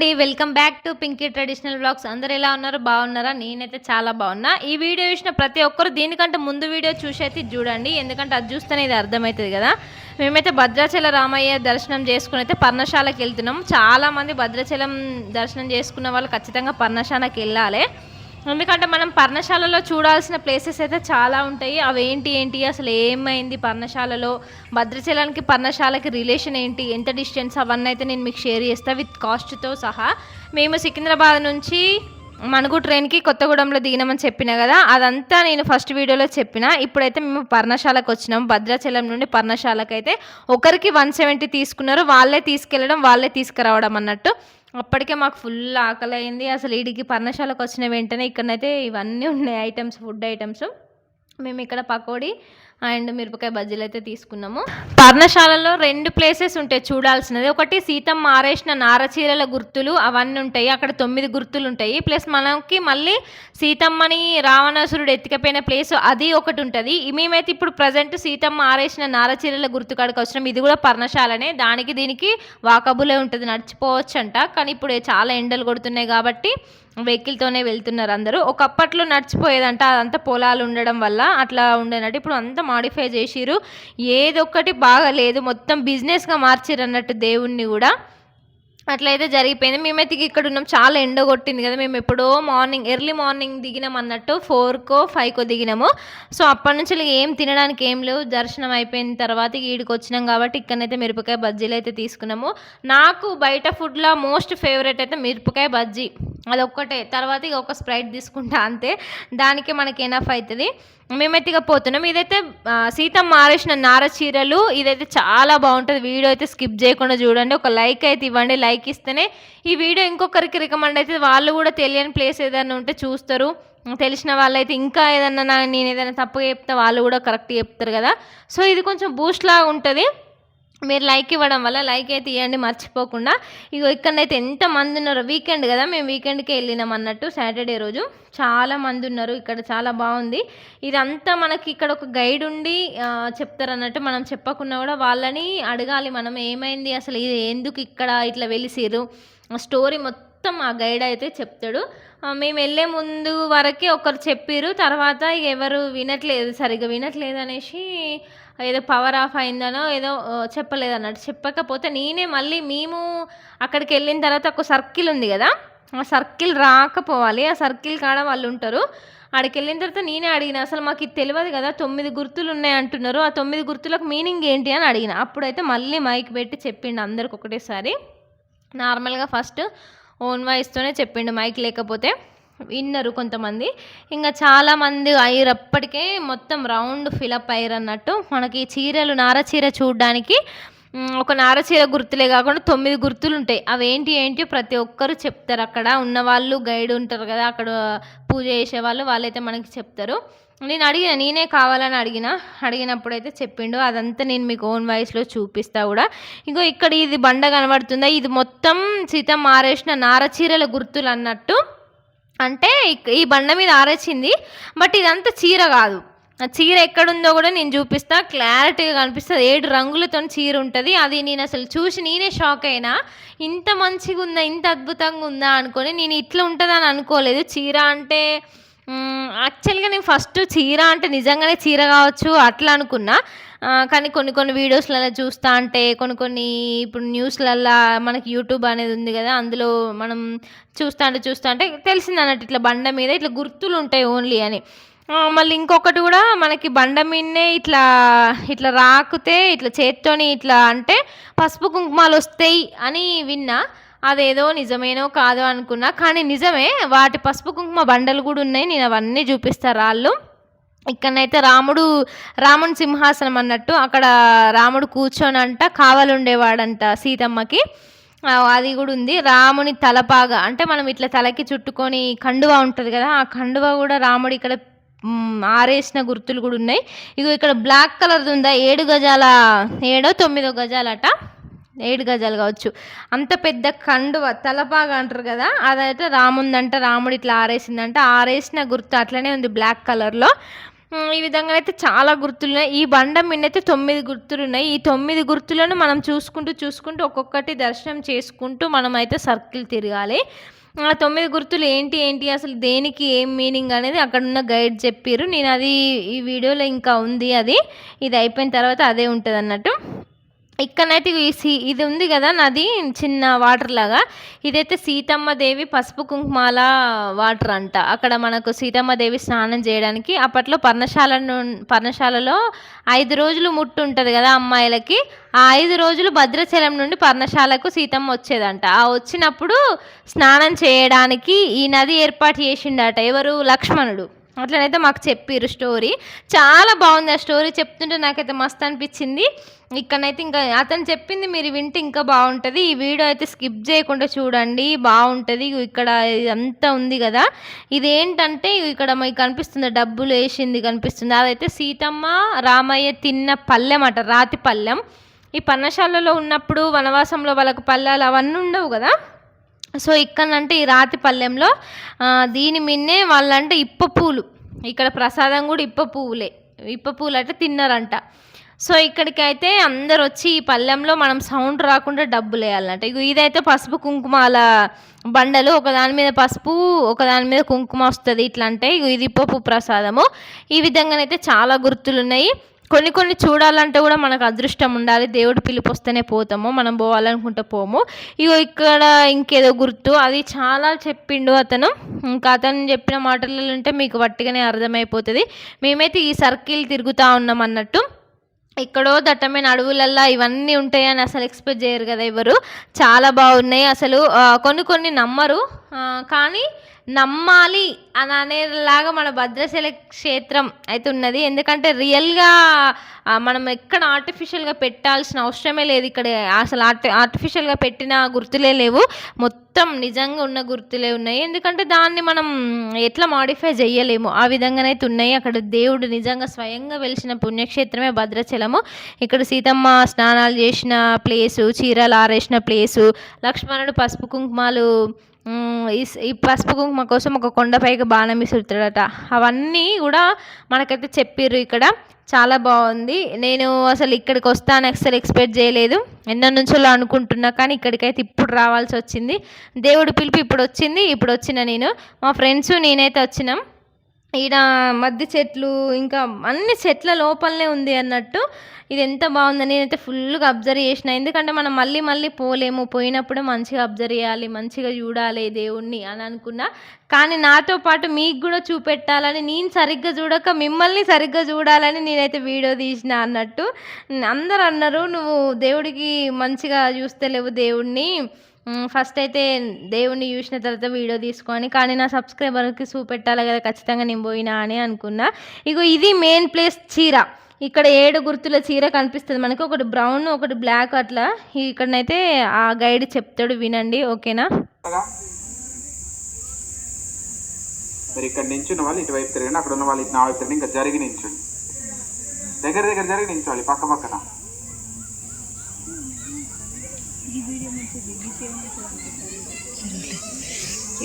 అండి welcome back to Pinky traditional blogs. అందరు ఎలా ఉన్నారు? బాగున్నారా? నేనైతే చాలా బాగున్నా. ఈ వీడియో చూసిన ప్రతి ఒక్కరు దీనికంటే ముందు వీడియో చూసి అయితే ఇది చూడండి. ఎందుకంటే అది చూస్తేనే ఇది అర్థమవుతుంది కదా. మేమైతే భద్రాచల రామయ్య దర్శనం చేసుకుని అయితే పర్ణశాలకు వెళ్తున్నాం. చాలామంది భద్రాచలం దర్శనం చేసుకున్న వాళ్ళు ఖచ్చితంగా పర్ణశాలకు వెళ్ళాలి. ఎందుకంటే మనం పర్ణశాలలో చూడాల్సిన ప్లేసెస్ అయితే చాలా ఉంటాయి. అవి ఏంటి? ఏంటి అసలు ఏమైంది పర్ణశాలలో? భద్రాచలానికి పర్ణశాలకి రిలేషన్ ఏంటి? ఎంత డిస్టెన్స్ అవన్నీ అయితే నేను మీకు షేర్ చేస్తాను విత్ కాస్ట్తో సహా. మేము సికింద్రాబాద్ నుంచి మనుగు ట్రైన్కి కొత్తగూడెంలో దిగినామని చెప్పిన కదా అదంతా నేను ఫస్ట్ వీడియోలో చెప్పిన. ఇప్పుడైతే మేము పర్ణశాలకు వచ్చినాం. భద్రాచలం నుండి పర్ణశాలకు అయితే ఒకరికి వన్ సెవెంటీ తీసుకున్నారు. వాళ్ళే తీసుకెళ్ళడం వాళ్ళే తీసుకురావడం అన్నట్టు. అప్పటికే మాకు ఫుల్ ఆకలి అయింది అసలు ఈడికి పర్ణశాలకు వచ్చిన వెంటనే ఇక్కడనైతే ఇవన్నీ ఉన్నాయి ఐటమ్స్ ఫుడ్ ఐటమ్స్. మేము ఇక్కడ పకోడీ అండ్ మిరపకాయ బజ్జీలు అయితే తీసుకున్నాము. పర్ణశాలలో రెండు ప్లేసెస్ ఉంటాయి చూడాల్సినది. ఒకటి సీతమ్మ ఆరేసిన నారచీరల గుర్తులు అవన్నీ ఉంటాయి. అక్కడ తొమ్మిది గుర్తులు ఉంటాయి. ప్లస్ మనకి మళ్ళీ సీతమ్మని రావణాసురుడు ఎత్తికపోయిన ప్లేస్ అది ఒకటి ఉంటుంది. మేమైతే ఇప్పుడు ప్రజెంట్ సీతమ్మ ఆరేసిన నారచీరల గుర్తు కాడికి వచ్చినాం. ఇది కూడా పర్ణశాలనే. దానికి దీనికి వాకబులే ఉంటుంది. నడిచిపోవచ్చు అంట కానీ ఇప్పుడు చాలా ఎండలు కొడుతున్నాయి కాబట్టి వెహికల్తోనే వెళ్తున్నారు అందరూ. ఒకప్పట్లో నడిచిపోయేదంట అదంతా పొలాలు ఉండడం వల్ల అట్లా ఉండేనట్టు. ఇప్పుడు అంతా మాడిఫై చేసిరు ఏదొక్కటి బాగాలేదు. మొత్తం బిజినెస్గా మార్చిరు అన్నట్టు దేవుణ్ణి కూడా. అట్లయితే జరిగిపోయింది. మేమైతే ఇక్కడ ఉన్నాం. చాలా ఎండ కొట్టింది కదా. మేము ఎప్పుడో మార్నింగ్ ఎర్లీ మార్నింగ్ దిగినాం అన్నట్టు. ఫోర్కో ఫైవ్కో దిగినాము. సో అప్పటి నుంచి ఏం తినడానికి ఏం లేవు. దర్శనం అయిపోయిన తర్వాత ఈడికి వచ్చినాం కాబట్టి ఇక్కడనైతే మిరపకాయ బజ్జీలు అయితే తీసుకున్నాము. నాకు బయట ఫుడ్లో మోస్ట్ ఫేవరెట్ అయితే మిరపకాయ బజ్జీ. అదొక్కటే. తర్వాత ఇక ఒక స్ప్రైట్ తీసుకుంటా అంతే. దానికే మనకి ఎనఫ్ అవుతుంది. మేమైతే ఇక పోతున్నాం. ఇదైతే సీతమ్మ ఆరేసిన నార చీరలు. ఇదైతే చాలా బాగుంటుంది. వీడియో అయితే స్కిప్ చేయకుండా చూడండి. ఒక లైక్ అయితే ఇవ్వండి. లైక్ ఇస్తేనే ఈ వీడియో ఇంకొకరికి రికమెండ్ అయితే వాళ్ళు కూడా తెలియని ప్లేస్ ఏదైనా ఉంటే చూస్తారు. తెలిసిన వాళ్ళైతే ఇంకా ఏదన్నా నేను ఏదైనా తప్పుగా చెప్తే వాళ్ళు కూడా కరెక్ట్ చెప్తారు కదా. సో ఇది కొంచెం బూస్ట్ లాగా ఉంటుంది. మీరు లైక్ ఇవ్వడం వల్ల లైక్ అయితే ఇవ్వండి మర్చిపోకుండా. ఇక ఇక్కడనైతే ఎంత మంది ఉన్నారో వీకెండ్ కదా మేము వీకెండ్కే వెళ్ళినాం అన్నట్టు సాటర్డే రోజు. చాలా మంది ఉన్నారు ఇక్కడ చాలా బాగుంది. ఇదంతా మనకి ఇక్కడ ఒక గైడ్ ఉండి చెప్తారు అన్నట్టు మనం చెప్పకుండా కూడా వాళ్ళని అడగాలి మనం ఏమైంది అసలు ఇది ఎందుకు ఇక్కడ ఇట్లా వెలిసిరు స్టోరీ మొత్తం ఆ గైడ్ అయితే చెప్తాడు. మేము వెళ్ళే ముందు వరకే ఒకరు చెప్పారు తర్వాత ఎవరు వినట్లేదు సరిగ్గా వినట్లేదు అనేసి ఏదో పవర్ ఆఫ్ అయిందనో ఏదో చెప్పలేదు అన్నట్టు చెప్పకపోతే నేనే మళ్ళీ మేము అక్కడికి వెళ్ళిన తర్వాత ఒక సర్కిల్ ఉంది కదా ఆ సర్కిల్ రాకపోవాలి ఆ సర్కిల్ కాడ వాళ్ళు ఉంటారు. ఆడికి వెళ్ళిన తర్వాత నేనే అడిగిన అసలు మాకు ఇది తెలియదు కదా తొమ్మిది గుర్తులు ఉన్నాయి అంటున్నారు ఆ తొమ్మిది గుర్తులకు మీనింగ్ ఏంటి? అని అడిగిన. అప్పుడైతే మళ్ళీ మైక్ పెట్టి చెప్పిండు అందరికి ఒకటేసారి. నార్మల్గా ఫస్ట్ ఓన్ వాయిస్తోనే చెప్పిండు మైక్ లేకపోతే. విన్నరు కొంతమంది. ఇంకా చాలామంది అయ్యేటప్పటికే మొత్తం రౌండ్ ఫిలప్ అయ్యారు అన్నట్టు మనకి చీరలు నార చీర చూడడానికి ఒక నారచీర గుర్తులే కాకుండా తొమ్మిది గుర్తులు ఉంటాయి అవి ఏంటి ఏంటి ప్రతి ఒక్కరు చెప్తారు. అక్కడ ఉన్నవాళ్ళు గైడ్ ఉంటారు కదా అక్కడ పూజ చేసేవాళ్ళు వాళ్ళైతే మనకి చెప్తారు. నేను అడిగిన నేనే కావాలని అడిగిన అడిగినప్పుడు అయితే చెప్పిండు. అదంతా నేను మీకు ఓన్ వాయిస్లో చూపిస్తా కూడా. ఇంకో ఇక్కడ ఇది బండ కనబడుతుందా? ఇది మొత్తం సీతమ్మ ఆరేసిన నారచీరల గుర్తులు అన్నట్టు అంటే ఈ బండ మీద ఆరేసింది బట్ ఇదంతా చీర కాదు. ఆ చీర ఎక్కడుందో కూడా నేను చూపిస్తా క్లారిటీగా కనిపిస్తుంది. ఏడు రంగులతో చీర ఉంటుంది. అది నేను అసలు చూసి నేనే షాక్ అయినా ఇంత మంచిగా ఉందా ఇంత అద్భుతంగా ఉందా అనుకొని నేను ఇట్లా ఉంటుందని అనుకోలేదు. చీర అంటే యాక్చువల్గా నేను ఫస్ట్ చీర అంటే నిజంగానే చీర కావచ్చు అట్లా అనుకున్నా. కానీ కొన్ని కొన్ని వీడియోస్లలో చూస్తా అంటే కొన్ని కొన్ని ఇప్పుడు న్యూస్లల్లో మనకి యూట్యూబ్ అనేది ఉంది కదా అందులో మనం చూస్తా అంటే చూస్తా అంటే తెలిసింది అన్నట్టు ఇట్లా బండ మీద ఇట్లా గుర్తులు ఉంటాయి ఓన్లీ అని. మళ్ళీ ఇంకొకటి కూడా మనకి బండ మీదనే ఇట్లా ఇట్లా రాకుతే ఇట్లా చేత్తోని ఇట్లా అంటే పసుపు కుంకుమాలు వస్తాయి అని విన్నా అదేదో నిజమేనో కాదో అనుకున్నా కానీ నిజమే వాటి పసుపు కుంకుమ బండలు కూడా ఉన్నాయి నేను అవన్నీ చూపిస్తా రాళ్ళు. ఇక్కడనైతే రాముడు రాముని సింహాసనం అన్నట్టు అక్కడ రాముడు కూర్చొని అంట కావాలుండేవాడంట సీతమ్మకి. అది కూడా ఉంది. రాముని తలపాగా అంటే మనం ఇట్లా తలకి చుట్టుకొని కండువా ఉంటుంది కదా ఆ కండువా కూడా రాముడు ఇక్కడ ఆరేసిన గుర్తులు కూడా ఉన్నాయి. ఇగో ఇక్కడ బ్లాక్ కలర్ది ఉందా? ఏడు గజాల ఏడో తొమ్మిదో గజాలట. ఏడు గజాలు కావచ్చు. అంత పెద్ద కండువ తలపాగా అంటారు కదా అదైతే రాముందంట రాముడు ఇట్లా ఆరేసిందంట. ఆరేసిన గుర్తు అట్లనే ఉంది బ్లాక్ కలర్లో. ఈ విధంగా అయితే చాలా గుర్తులు ఉన్నాయి ఈ బండ మీదైతే తొమ్మిది గుర్తులు ఉన్నాయి ఈ తొమ్మిది గుర్తులను మనం చూసుకుంటూ చూసుకుంటూ ఒక్కొక్కటి దర్శనం చేసుకుంటూ మనం అయితే సర్కిల్ తిరగాలి. ఆ తొమ్మిది గుర్తులు ఏంటి ఏంటి అసలు దేనికి ఏం మీనింగ్ అనేది అక్కడ ఉన్న గైడ్ చెప్పారు నేను అది ఈ వీడియోలో ఇంకా ఉంది అది. ఇది అయిపోయిన తర్వాత అదే ఉంటుంది అన్నట్టు ఇక్కడనైతే ఈ సీ ఇది ఉంది కదా నది చిన్న వాటర్ లాగా. ఇదైతే సీతమ్మ దేవి పసుపు కుంకుమాల వాటర్ అంట. అక్కడ మనకు సీతమ్మ దేవి స్నానం చేయడానికి అప్పట్లో పర్ణశాల పర్ణశాలలో ఐదు రోజులు ముట్టు ఉంటుంది కదా అమ్మాయిలకి. ఆ ఐదు రోజులు భద్రాచలం నుండి పర్ణశాలకు సీతమ్మ వచ్చేదంట. ఆ వచ్చినప్పుడు స్నానం చేయడానికి ఈ నది ఏర్పాటు చేసిండట ఎవరు? లక్ష్మణుడు. అట్లనైతే మాకు చెప్పిర్రు స్టోరీ. చాలా బాగుంది ఆ స్టోరీ. చెప్తుంటే నాకైతే మస్తు అనిపించింది. ఇక్కడనైతే ఇంకా అతను చెప్పింది మీరు వింటే ఇంకా బాగుంటుంది. ఈ వీడియో అయితే స్కిప్ చేయకుండా చూడండి. బాగుంటుంది. ఇక్కడ అంతా ఉంది కదా. ఇదేంటంటే ఇక్కడ మీకు కనిపిస్తుంది. డబ్బులు వేసింది కనిపిస్తుంది. అదైతే సీతమ్మ రామయ్య తిన్న పల్లెం అట రాతి పల్లెం. ఈ పన్నశాలలో ఉన్నప్పుడు వనవాసంలో వాళ్ళకు పల్లెలు అవన్నీ ఉండవు కదా. సో ఇక్కడంటే ఈ రాతి పల్లెంలో దీని మిన్నే వాళ్ళంటే ఇప్ప పూలు. ఇక్కడ ప్రసాదం కూడా ఇప్ప పువ్వులే ఇప్ప పూలు అంటే తిన్నారంట. సో ఇక్కడికి అయితే అందరు వచ్చి ఈ పల్లెంలో మనం సౌండ్ రాకుండా డబ్బులు వేయాలంట ఇక ఇదైతే పసుపు కుంకుమాల బండలు ఒకదాని మీద పసుపు ఒకదాని మీద కుంకుమ వస్తుంది ఇట్లా అంటే ఇది ఇప్పపు ప్రసాదము. ఈ విధంగానైతే చాలా గుర్తులు ఉన్నాయి కొన్ని కొన్ని చూడాలంటే కూడా మనకు అదృష్టం ఉండాలి. దేవుడు పిలుపు వస్తేనే పోతాము. మనం పోవాలనుకుంటే పోము. ఇగో ఇక్కడ ఇంకేదో గుర్తు. అది చాలా చెప్పిండు అతను. ఇంకా అతను చెప్పిన మాటలలో ఉంటే మీకు వట్టిగానే అర్థమైపోతుంది. మేమైతే ఈ సర్కిల్ తిరుగుతూ ఉన్నాం అన్నట్టు. ఎక్కడో దట్టమైన అడవులల్లో ఇవన్నీ ఉంటాయని అసలు ఎక్స్పెక్ట్ చేయరు కదా ఎవరు. చాలా బాగున్నాయి. అసలు కొన్ని కొన్ని నమ్మరు. కానీ నమ్మాలి అని అనేలాగా మన భద్రాచల క్షేత్రం అయితే ఉన్నది. ఎందుకంటే రియల్గా మనం ఎక్కడ ఆర్టిఫిషియల్గా పెట్టాల్సిన అవసరమే లేదు ఇక్కడ. అసలు ఆర్టి ఆర్టిఫిషియల్గా పెట్టిన గుర్తులే లేవు. మొత్తం నిజంగా ఉన్న గుర్తులే ఉన్నాయి. ఎందుకంటే దాన్ని మనం ఎట్లా మాడిఫై చేయలేము ఆ విధంగానైతే ఉన్నాయి. అక్కడ దేవుడు నిజంగా స్వయంగా వెలిసిన పుణ్యక్షేత్రమే భద్రాచలము. ఇక్కడ సీతమ్మ స్నానాలు చేసిన ప్లేసు చీరలు ఆరేసిన ప్లేసు లక్ష్మణుడు పసుపు కుంకుమాలు ఈ ఈ పసుపు కుంకుమ కోసం ఒక కొండపైకి బాణం విసురుతాడట. అవన్నీ కూడా మనకైతే చెప్పిర్రు ఇక్కడ. చాలా బాగుంది. నేను అసలు ఇక్కడికి వస్తాను అసలు ఎక్స్పెక్ట్ చేయలేదు. ఎన్నో నుంచో అనుకుంటున్నా కానీ ఇక్కడికైతే ఇప్పుడు రావాల్సి వచ్చింది. దేవుడు పిలిపి ఇప్పుడు వచ్చింది ఇప్పుడు వచ్చిన నేను. మా ఫ్రెండ్స్ నేనైతే వచ్చినాం. ఈడ మద్ది చెట్లు ఇంకా అన్ని చెట్ల లోపలనే ఉంది అన్నట్టు. ఇది ఎంత బాగుంది నేనైతే ఫుల్గా అబ్జర్వ్ చేసిన. ఎందుకంటే మనం మళ్ళీ మళ్ళీ పోలేము. పోయినప్పుడు మంచిగా అబ్జర్వ్ చేయాలి మంచిగా చూడాలి దేవుణ్ణి అని అనుకున్నా. కానీ నాతో పాటు మీకు కూడా చూపెట్టాలని నేను సరిగ్గా చూడక మిమ్మల్ని సరిగ్గా చూడాలని నేనైతే వీడియో తీసిన అన్నట్టు. అందరు అన్నారు నువ్వు దేవుడికి మంచిగా చూస్తలేవు దేవుణ్ణి. ఫస్ట్ అయితే దేవుణ్ణి చూసిన తర్వాత వీడియో తీసుకొని కానీ నా సబ్స్క్రైబర్కి చూపెట్టాలి కదా ఖచ్చితంగా నేను పోయినా అని అనుకున్నా. ఇగో ఇది మెయిన్ ప్లేస్ చీర. ఇక్కడ ఏడు గుర్తుల చీర కనిపిస్తుంది. మనకి ఒకటి బ్రౌన్ ఒకటి బ్లాక్ అట్లా. ఇక్కడనైతే ఆ గైడ్ చెప్తాడు వినండి ఓకేనా? మీరు ఇక్కడ నించున్న వాళ్ళు ఇటువైపు తిరగండి అక్కడ ఉన్న వాళ్ళు ఇటు నా వైపు తిరగండి ఇంకా జరిగి నించండి. దగ్గర దగ్గర జరిగి నించోవాలి పక్క పక్కన.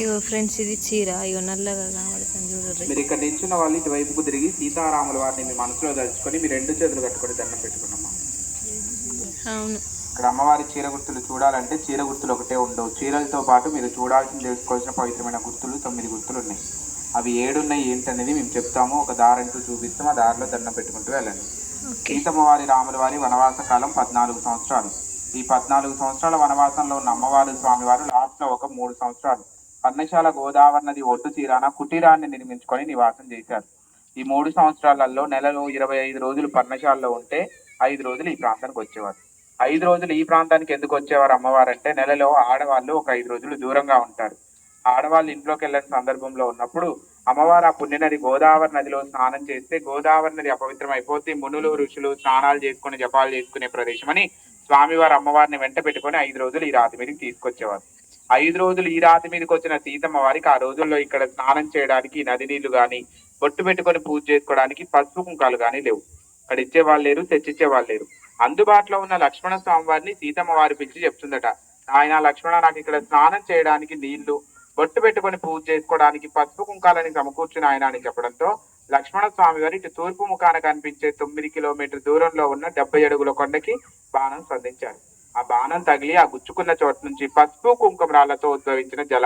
ఇగో ఫ్రెండ్స్ ఇది చీర. ఇగో నల్లగా కనబడుతుంది చూడండి. మీరు ఇక్కడ నించున్న వాళ్ళు ఇటువైపుకు తిరిగి సీతారాముల వారిని మీ మనసులో తలుచుకొని మీ రెండు చేతులు కట్టుకొని దండం పెట్టుకున్నామా? అవును. ఇక్కడ అమ్మవారి చీర గుర్తులు చూడాలంటే చీర గుర్తులు ఒకటే ఉండవు. చీరలతో పాటు మీరు చూడాల్సిన తెలుసుకోవాల్సిన పవిత్రమైన గుర్తులు తొమ్మిది గుర్తులు ఉన్నాయి. అవి ఏడున్నాయి ఏంటనేది మేము చెప్తాము. ఒక దారంటూ చూపిస్తాం. ఆ దారిలో దండం పెట్టుకుంటూ వెళ్ళండి. సీతమ్మ వారి రాముల వారి వనవాస కాలం పద్నాలుగు సంవత్సరాలు. ఈ పద్నాలుగు సంవత్సరాల వనవాసంలో ఉన్న అమ్మవారు స్వామివారు లాస్ట్లో ఒక మూడు సంవత్సరాలు. పర్ణశాల గోదావరి నది ఒడ్డు తీరాన కుటీరాన్ని నిర్మించుకొని నివాసం చేశారు. ఈ మూడు సంవత్సరాలలో నెలలో ఇరవై ఐదు రోజులు పర్ణశాలలో ఉంటే ఐదు రోజులు ఈ ప్రాంతానికి వచ్చేవారు. ఐదు రోజులు ఈ ప్రాంతానికి ఎందుకు వచ్చేవారు అమ్మవారు అంటే నెలలో ఆడవాళ్ళు ఒక ఐదు రోజులు దూరంగా ఉంటారు. ఆడవాళ్ళు ఇంట్లోకి వెళ్ళిన సందర్భంలో ఉన్నప్పుడు అమ్మవారు ఆ పుణ్యనది గోదావరి నదిలో స్నానం చేస్తే గోదావరి నది అపవిత్రం అయిపోతే మునులు ఋషులు స్నానాలు చేసుకుని జపాలు చేసుకునే ప్రదేశం అని స్వామివారు అమ్మవారిని వెంట పెట్టుకొని ఐదు రోజులు ఈ రాతి మీదకి తీసుకొచ్చేవారు. ఐదు రోజులు ఈ రాతి మీదకి వచ్చిన సీతమ్మ వారికి ఆ రోజుల్లో ఇక్కడ స్నానం చేయడానికి నది నీళ్ళు గాని బొట్టు పెట్టుకొని పూజ చేసుకోవడానికి పసుపు కుంకాలు గాని లేవు. అక్కడ ఇచ్చే వాళ్ళు లేరు తెచ్చిచ్చే వాళ్ళు లేరు. అందుబాటులో ఉన్న లక్ష్మణ స్వామి వారిని సీతమ్మ వారి పిలిచి చెప్తుందట ఆయన లక్ష్మణ నాకు ఇక్కడ స్నానం చేయడానికి నీళ్ళు బొట్టు పెట్టుకొని పూజ చేసుకోవడానికి పసుపు కుంకాలని సమకూర్చుని ఆయన అని చెప్పడంతో లక్ష్మణ స్వామి వారి ఇటు తూర్పు ముఖాన కనిపించే తొమ్మిది కిలోమీటర్ దూరంలో ఉన్న డెబ్బై అడుగుల కొండకి బాణం సంధించారు. ఆ బాణం తగిలి ఆ గుచ్చుకున్న చోట నుంచి పసుపు కుంకుమ రాళ్ళతో ఉద్భవించిన జల.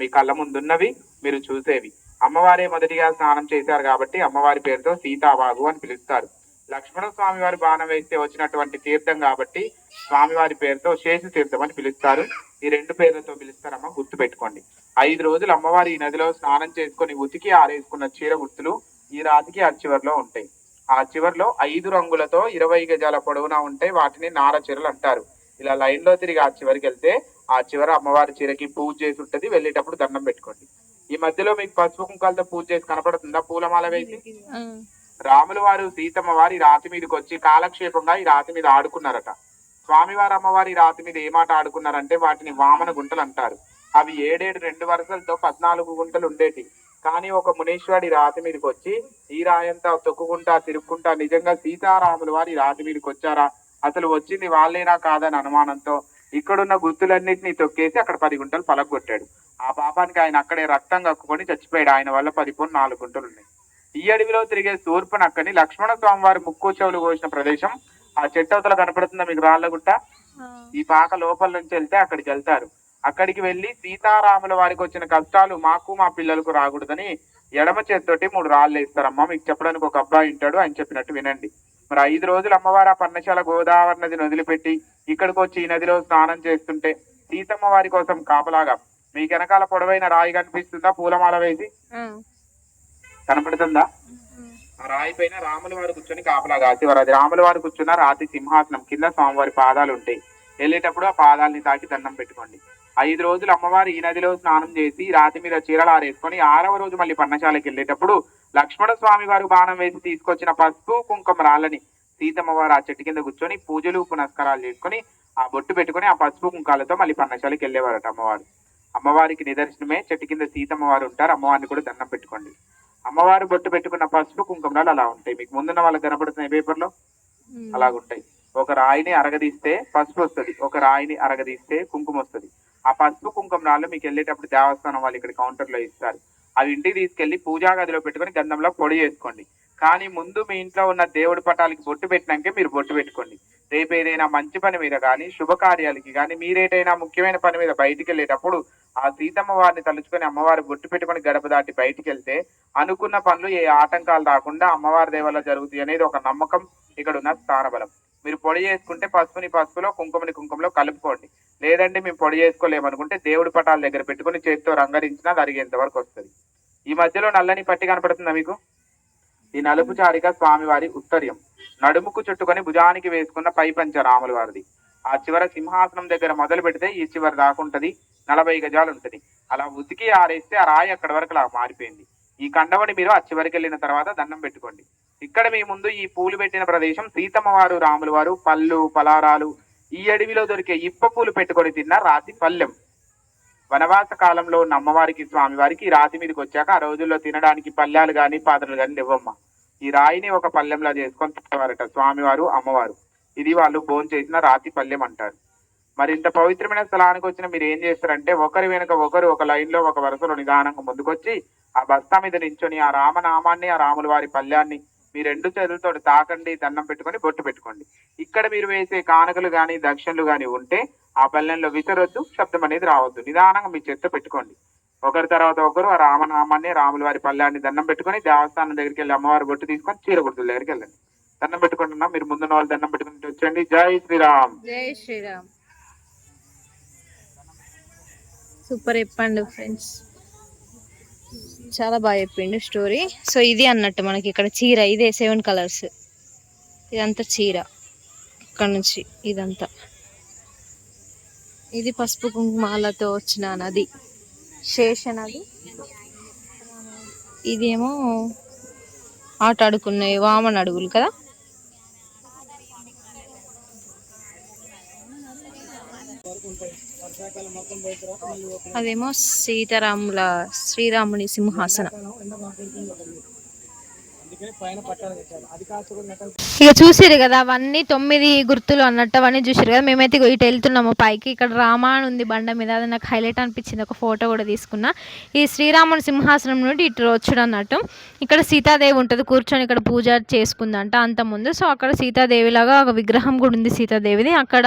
మీ కళ్ళ ముందున్నవి మీరు చూసేవి. అమ్మవారే మొదటిగా స్నానం చేశారు కాబట్టి అమ్మవారి పేరుతో సీతావాగు అని పిలుస్తారు. లక్ష్మణ స్వామి వారి బాణం వేస్తే వచ్చినటువంటి తీర్థం కాబట్టి స్వామివారి పేరుతో శేషు తీర్థం అని పిలుస్తారు. ఈ రెండు పేర్లతో పిలుస్తారమ్మ గుర్తు పెట్టుకోండి ఐదు రోజులు అమ్మవారి ఈ నదిలో స్నానం చేసుకుని ఉతికి ఆరేసుకున్న చీర గుర్తులు ఈ రాతికి ఆ చివర్లో ఉంటాయి. ఆ చివర్లో ఐదు రంగులతో ఇరవై గజాల పొడవున ఉంటే వాటిని నార చీరలు అంటారు. ఇలా లైన్లో తిరిగి ఆ చివరికి వెళ్తే ఆ చివర అమ్మవారి చీరకి పూజ చేసి ఉంటది. వెళ్ళేటప్పుడు దండం పెట్టుకోండి. ఈ మధ్యలో మీకు పసుపు కుంకాలతో పూజ చేసి కనపడుతుందా? పూలమాల వేసి? ఆ, రాముల వారు సీతమ్మ వారి రాతి మీదకి వచ్చి కాలక్షేపంగా ఈ రాతి మీద ఆడుకున్నారట. స్వామివారి అమ్మవారి రాతి మీద ఏ మాట ఆడుకున్నారంటే వాటిని వామన గుంటలు అంటారు. అవి ఏడేడు రెండు వరుసలతో పద్నాలుగు గుంటలు ఉండేటి. కానీ ఒక మునీశ్వరుడి రాతి మీదకి వచ్చి ఈ రాయంతా తొక్కుకుంటా తిరుక్కుంటా నిజంగా సీతారాముల వారి రాతి మీదకి వచ్చారా? అసలు వచ్చింది వాళ్ళేనా కాదని అనుమానంతో ఇక్కడున్న గుర్తులన్నింటినీ తొక్కేసి అక్కడ పది గుంటలు పలగొట్టాడు ఆ పాపానికి ఆయన అక్కడే రక్తం కక్కుకొని చచ్చిపోయాడు. ఆయన వల్ల పది పోను నాలుగు గుంటలు ఉన్నాయి ఈ అడవిలో తిరిగే సూర్పు నక్కని లక్ష్మణ స్వామి వారి ముక్కు చెవులు కోసిన ప్రదేశం ఆ చెట్టవతల కనపడుతుందా మీకు రాళ్ళగుట్ట ఈ పాక లోపల నుంచి వెళ్తే అక్కడికి వెళ్తారు. అక్కడికి వెళ్ళి సీతారాముల వారికి వచ్చిన కష్టాలు మాకు మా పిల్లలకు రాకూడదని ఎడమ చేత్తోటి మూడు రాళ్ళు వేస్తారమ్మా. మీకు చెప్పడానికి ఒక అబ్బాయి ఉంటాడు. ఆయన చెప్పినట్టు వినండి. మరి ఐదు రోజులు అమ్మవారు ఆ పర్ణశాల గోదావరి నదిని వదిలిపెట్టి ఇక్కడికి వచ్చి ఈ నదిలో స్నానం చేస్తుంటే సీతమ్మ వారి కోసం కాపలాగా మీకు వెనకాల పొడవైన రాయి కనిపిస్తుందా? పూలమాల వేసి? కనపడుతుందా? ఆ రాయి పైన రాముల వారు కూర్చొని కాపలా కాసేవారు అది రాముల వారు కూర్చున్న రాతి సింహాసనం కింద స్వామివారి పాదాలు ఉంటాయి. వెళ్ళేటప్పుడు ఆ పాదాలని తాకి దండం పెట్టుకోండి. ఐదు రోజులు అమ్మవారు ఈ నదిలో స్నానం చేసి రాతి మీద చీరలు ఆరేసుకొని ఆరవ రోజు మళ్ళీ పర్ణశాలకి వెళ్ళేటప్పుడు లక్ష్మణ స్వామి వారు బాణం వేసి తీసుకొచ్చిన పసుపు కుంకుమ రాళ్ళని సీతమ్మ వారు ఆ చెట్టు కింద కూర్చొని పూజలు పునస్కారాలు చేసుకొని ఆ బొట్టు పెట్టుకొని ఆ పసుపు కుంకాలతో మళ్ళీ పర్ణశాలకి వెళ్ళేవారట అమ్మవారు. అమ్మవారికి నిదర్శనమే చెట్టు కింద సీతమ్మ వారు ఉంటారు అమ్మవారిని కూడా దండం పెట్టుకోండి. అమ్మవారు బొట్టు పెట్టుకున్న పసుపు కుంకుమరాలు అలా ఉంటాయి. మీకు ముందున్న వాళ్ళకి కనపడుతున్నాయి పేపర్లో ఉమ్, అలాగుంటాయి. ఒక రాయిని అరగదీస్తే పసుపు వస్తుంది. ఒక రాయిని అరగదీస్తే కుంకుమ వస్తుంది. ఆ పసుపు కుంకుమ రాళ్ళు మీకు వెళ్ళేటప్పుడు దేవస్థానం వాళ్ళు ఇక్కడ కౌంటర్లో ఇస్తారు. అవి ఇంటికి తీసుకెళ్ళి పూజా గదిలో పెట్టుకొని గంధంలో పొడి చేసుకోండి. కానీ ముందు మీ ఇంట్లో ఉన్న దేవుడి పటాలకి బొట్టు పెట్టినాకే మీరు బొట్టు పెట్టుకోండి. రేపు ఏదైనా మంచి పని మీద కానీ శుభకార్యాలకి కానీ మీరేటైనా ముఖ్యమైన పని మీద బయటికి వెళ్ళేటప్పుడు ఆ సీతమ్మ వారిని తలుచుకొని అమ్మవారి బొట్టు పెట్టుకొని గడప దాటి బయటికి వెళ్తే అనుకున్న పనులు ఏ ఆటంకాలు రాకుండా అమ్మవారి దేవల్లో జరుగుతాయి అనేది ఒక నమ్మకం ఇక్కడ ఉన్న స్థానబలం. మీరు పొడి చేసుకుంటే పసుపుని పసుపులో కుంకుమని కుంకుమలో కలుపుకోండి. లేదంటే మేము పొడి చేసుకోలేమనుకుంటే దేవుడి పటాల దగ్గర పెట్టుకొని చేతితో రంగరించినా అది అరిగేంత వరకు వస్తుంది. ఈ మధ్యలో నల్లని పట్టి కనపడుతుందా మీకు? ఈ నలుపు చారిక స్వామివారి ఉత్తర్యం. నడుముకు చుట్టుకొని భుజానికి వేసుకున్న పై పంచ రాముల వారిది. ఆ చివర సింహాసనం దగ్గర మొదలు పెడితే ఈ చివరి దాకుంటది నలభై గజాలు ఉంటది. అలా ఉతికి ఆరేస్తే ఆ రాయి అక్కడి వరకు అలా మారిపోయింది. ఈ కండవని మీరు ఆ చివరికి వెళ్ళిన తర్వాత దండం పెట్టుకోండి. ఇక్కడ మీ ముందు ఈ పూలు పెట్టిన ప్రదేశం సీతమ్మ వారు రాముల వారు పళ్ళు పలారాలు ఈ అడవిలో దొరికే ఇప్ప పూలు పెట్టుకొని తిన్న రాతి పల్లెం. వనవాస కాలంలో ఉన్న అమ్మవారికి స్వామివారికి రాతి మీదకి వచ్చాక ఆ రోజుల్లో తినడానికి పల్లెలు కానీ పాత్రలు కానీ లేవమ్మ. ఈ రాయిని ఒక పల్లెంలా చేసుకొని తినేవారట స్వామివారు అమ్మవారు. ఇది వాళ్ళు భోజనం చేసిన రాతి పల్లెం అంటారు. మరి ఇంత పవిత్రమైన స్థలానికి వచ్చిన మీరు ఏం చేస్తారంటే ఒకరి వెనుక ఒకరు ఒక లైన్లో ఒక వరుసలో నిదానంగా ముందుకొచ్చి ఆ బస్తా మీద నించొని ఆ రామనామాన్ని ఆ రాముల వారి పల్లెన్ని మీ రెండు చేతులతో తాకండి దండం పెట్టుకొని బొట్టు పెట్టుకోండి. ఇక్కడ మీరు వేసే కానుకలు గాని దక్షిణలు కానీ ఉంటే ఆ పల్లెంలో విసరొద్దు శబ్దం అనేది రావద్దు. నిదానంగా మీ చేతితో పెట్టుకోండి. ఒకరి తర్వాత ఒకరు ఆ రామనామాన్ని రాముల వారి పల్లెని దండం పెట్టుకొని దేవస్థానం దగ్గరికి వెళ్ళి అమ్మవారి బొట్టు తీసుకొని చీరగుర్తుల దగ్గరికి వెళ్ళండి. దండం పెట్టుకుంటున్నా మీరు ముందున్న వాళ్ళు దండం పెట్టుకుని వచ్చండి జై శ్రీరామ్. జై శ్రీరామ్. సూపర్ చెప్పండి ఫ్రెండ్స్. చాలా బాగా చెప్పిండు స్టోరీ. సో ఇది అన్నట్టు మనకి ఇక్కడ చీర ఇదే సెవెన్ కలర్స్. ఇదంతా చీర. ఇక్కడ నుంచి ఇదంతా. ఇది పసుపు కుంకుమాలతో వచ్చిన నది. శేష నది. ఇదేమో ఆట ఆడుకునే వామన్ అడుగులు కదా? అదేమో సీతారాముల శ్రీరాముని సింహాసనం. ఇక చూసిరు కదా అవన్నీ తొమ్మిది గుర్తులు అన్నట్టు అవన్నీ చూసిరు కదా. మేమైతే ఇటు వెళ్తున్నాము పైకి. ఇక్కడ రామ అని ఉంది బండ మీద. అది నాకు హైలైట్ అనిపించింది. ఒక ఫోటో కూడా తీసుకున్నా. ఈ శ్రీరాముని సింహాసనం నుండి ఇటు వచ్చుడు అన్నట్టు. ఇక్కడ సీతాదేవి ఉంటుంది. కూర్చొని ఇక్కడ పూజ చేసుకుందంట అంత ముందు. సో అక్కడ సీతాదేవిలాగా ఒక విగ్రహం కూడా ఉంది సీతాదేవిది. అక్కడ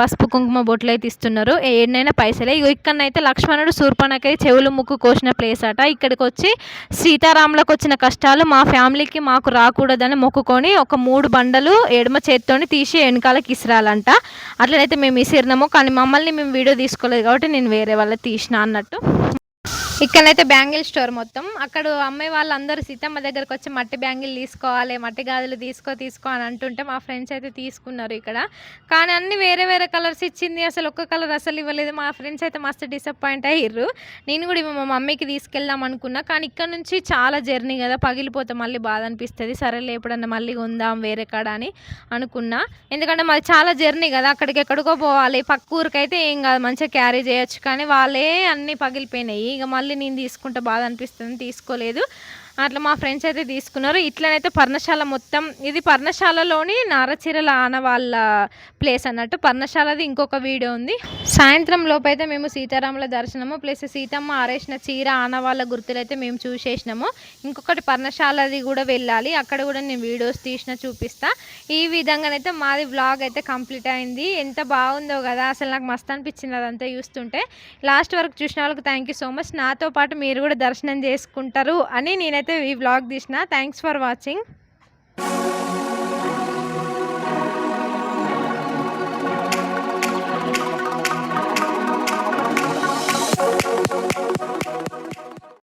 పసుపు కుంకుమ బొట్లు అయితే ఇస్తున్నారు. ఏడనైనా పైసలే. ఇగో ఇక్కడనైతే లక్ష్మణుడు శూర్పణకై చెవులు ముక్కు కోసిన ప్లేస్ అట. ఇక్కడికి వచ్చి సీతారాములకు వచ్చిన కష్టాలు మా ఫ్యామిలీ ఫ్యామిలీకి మాకు రాకూడదని మొక్కుకొని ఒక మూడు బండలు ఎడమ చేత్తోని తీసి వెనకాలకి ఇసిరాలంట అట్లనైతే మేము ఇసిరినాము కానీ మమ్మల్ని మేము వీడియో తీసుకోలేదు కాబట్టి నేను వేరే వాళ్ళ తీసిన అన్నట్టు. ఇక్కడైతే బ్యాంగిల్ స్టోర్ మొత్తం. అక్కడ అమ్మాయి వాళ్ళందరూ సీతమ్మ దగ్గరకు వచ్చి మట్టి బ్యాంగిల్ తీసుకోవాలి మట్టి గాజులు తీసుకో తీసుకో అని అంటుంటే మా ఫ్రెండ్స్ అయితే తీసుకున్నారు ఇక్కడ. కానీ అన్ని వేరే వేరే కలర్స్ ఇచ్చింది. అసలు ఒక్క కలర్ అసలు ఇవ్వలేదు. మా ఫ్రెండ్స్ అయితే మస్తు డిసప్పాయింట్ అయ్యారు నేను కూడా మా మమ్మీకి తీసుకెళ్దాం అనుకున్నా. కానీ ఇక్కడ నుంచి చాలా జర్నీ కదా. పగిలిపోతే మళ్ళీ బాధ అనిపిస్తుంది. సరేలే ఎప్పుడన్నా మళ్ళీ ఉందాం వేరే కాడ అని అనుకున్నా. ఎందుకంటే మాది చాలా జర్నీ కదా. అక్కడికి ఎక్కడికో పోవాలి. పక్క ఊరికైతే ఏం కాదు. మంచిగా క్యారీ చేయొచ్చు. కానీ వాళ్ళే అన్నీ పగిలిపోయినాయి. ఇక మళ్ళీ నేను తీసుకుంటే బాధ అనిపిస్తుంది తీసుకోలేదు. అట్లా మా ఫ్రెండ్స్ అయితే తీసుకున్నారు. ఇట్లనైతే పర్ణశాల మొత్తం ఇది పర్ణశాలలోని నారచీరల ఆనవాళ్ళ ప్లేస్ అన్నట్టు. పర్ణశాలది ఇంకొక వీడియో ఉంది. సాయంత్రం లోపైతే మేము సీతారాముల దర్శనము ప్లస్ సీతమ్మ ఆరేసిన చీర ఆనవాళ్ళ గుర్తులైతే మేము చూసేసినాము. ఇంకొకటి పర్ణశాలది కూడా వెళ్ళాలి. అక్కడ కూడా నేను వీడియోస్ తీసిన చూపిస్తా. ఈ విధంగానైతే మాది వ్లాగ్ అయితే కంప్లీట్ అయింది. ఎంత బాగుందో కదా అసలు నాకు మస్తు అనిపించింది అదంతా చూస్తుంటే. లాస్ట్ వరకు చూసిన వాళ్ళకి థ్యాంక్ యూ సో మచ్ నాతో పాటు మీరు కూడా దర్శనం చేసుకుంటారు అని నేనైతే ఈ వ్లాగ్ తీసిన థ్యాంక్స్ ఫర్ వాచింగ్